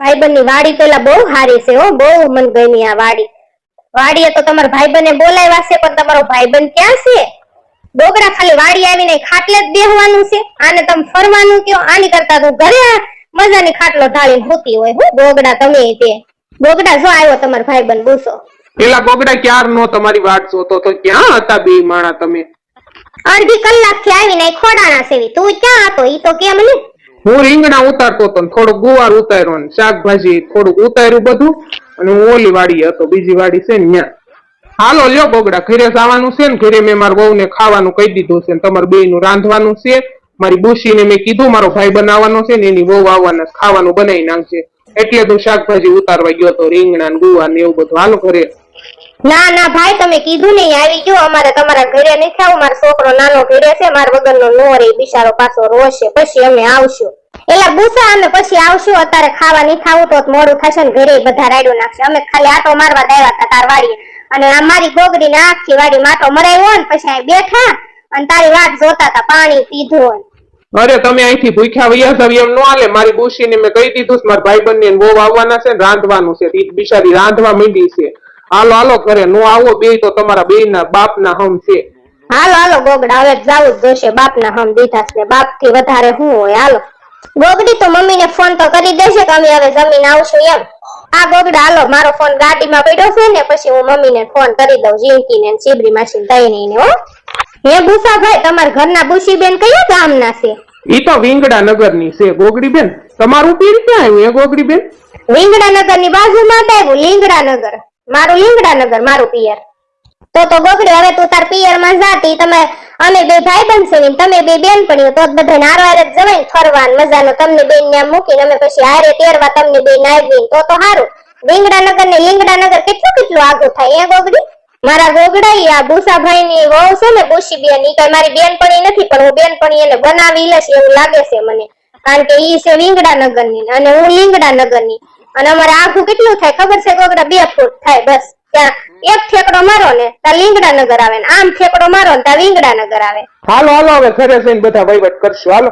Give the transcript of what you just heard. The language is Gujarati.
ભાઈબંધની વાડી પેલા બહુ સારી છે હો બહુ મન ગમી આ વાડી. વાડીએ તો તમારા ભાઈબંધને બોલાવ્યા છે પણ તમારો ભાઈબંધ ક્યાં છે? ડોગરા ખાલી વાડી આવીને ખાટલે જ બેહવાનું છે આને તમે ફરવાનું કયો? આની કરતા તું ઘરે મજાની ખાટલો ઢાળીને હોતી હોય હું ડોગડા તમે તે. ડોગડા જો આવ્યો તમારો ભાઈબંધ બુસો. પેલા ગોગડા ક્યાર નો તમારી વાટ જોતો તો ક્યાં હતા બે માણા તમે? અડધી કલાકથી આવીને ખોડાણા સેવી. તું ક્યાં હતો? ઈ તો કેમ ને હું રીંગણા ઉતારતો હતો ને થોડું ગુવાર ઉતાર્યો ને શાકભાજી થોડું ઉતાર્યું બધું અને હું ઓલી વાડી હતો, બીજી વાડી છે ને હાલો લ્યો બોગડા, ઘરે જવાનું છે ને, ઘરે મેં મારા વહુને ખાવાનું કહી દીધું છે ને, તમારે બે નું રાંધવાનું છે. મારી બુશીને મેં કીધું, મારો ભાઈ બનાવવાનો છે ને, એની વહુ આવવાના ખાવાનું બનાવી નાખશે એટલે તું શાકભાજી ઉતારવા ગયો તો રીંગણા ને ગુવાર ને એવું બધું. હાલો ઘરે ના ના, ભાઈ, તમે કીધું નહીં આવી ગયો. અમારે તમારા ઘરે નથી આવું. મારો છોકરો નાનો ઘરે છે. મારા વગરનો નો રે બિચારો પાછો રોશે. પછી અમે આવશું. એલા બુસા અમે પછી આવશું. અત્યારે ખાવા નહીં ખાવું તો મોડું થશે ને ઘરે બધા રાડ્યો નાખશે. અમે ખાલી આટો મારવા દાવ્યા હતા તાર વાડીએ. અને આ મારી ગોગડી ને આખી વાડી માટો મરાયો ને, પછી અહીં બેઠા અને તારી વાત જોતા હતા, પાણી પીધું અરે, તમે અહીંથી ભૂખ્યા વૈયા જાવ એમ નો હાલે. મારી બુશીને મેં કહી દીધું મારા ભાઈ બંને બહુ આવવાના છે ને રાંધવાનું છે. બિચારી રાંધવા મીડી છે. હાલો હાલો કરે નો આવો બે તો તમારા બે ના બાપ ના હમ છે. હાલો હાલો ગોગડા હવે જાવું જ જોશે બાપ ના હમ દીધા છે. બાપથી વધારે શું હોય હાલો. ગોગડી તો મમ્મી ને ફોન તો કરી દેશે કે અમે હવે જમીન આવશું એમ. આ ગોગડા હાલો મારો ફોન ગાડીમાં પડ્યો છે ને પછી હું મમ્મી ને ફોન કરી દઉં જીંકી ને ચીબરી માસી દઈ ને હો. હે ભૂસાભાઈ તમારા ઘરના બુશીબેન કયા ગામના છે? ઈ તો વિંગડા નગરની છે ગોગડી બેન તમારું પીર ક્યાં આવ્યું એ ગોગડી બેન વિંગડા નગરની બાજુમાં જ આવ્યું લીંગડાનગર. મારું લીંગડાનગર, મારું પિયર. તો તો ગોગડી, હવે તું તાર પિયરમાં જાતી, તમે, અમે બે ભાઈ બનશે ને તમે બે બેન પડ્યું તો બધા નારો જ જવાય ફરવાન મજાનો, તમને બેન ને મૂકીને, અમે પછી હારે તેરવા તમને બે આવી તો તો સારું લીંગડાનગર ને લીંગડાનગર કેટલું કેટલું આગું થાય એ ગોગડી? મારા ગોગડા ઈ આ ભૂસાભાઈ ની વહુ છે ને ભૂસી બેન ઈ કઈ મારી બેન પણ નથી, પણ હું બેન પણ એને બનાવી લેશ એવું લાગે છે મને. કારણ કે ઈ છે લીંગડાનગરની અને હું લીંગડાનગરની અને અમારે આખું કેટલું થાય? ખબર છે? ગોગડા બે ફૂટ થાય, બસ. ત્યાં એક ઠેકડો મારો ને, ત્યાં લીંગડાનગર આવે ને. આમ ઠેકડો મારો ને, ત્યાં લીંગડાનગર આવે. હાલો હાલો, હવે ઘરે જઈને બધા વહીવટ કરશું. હાલો.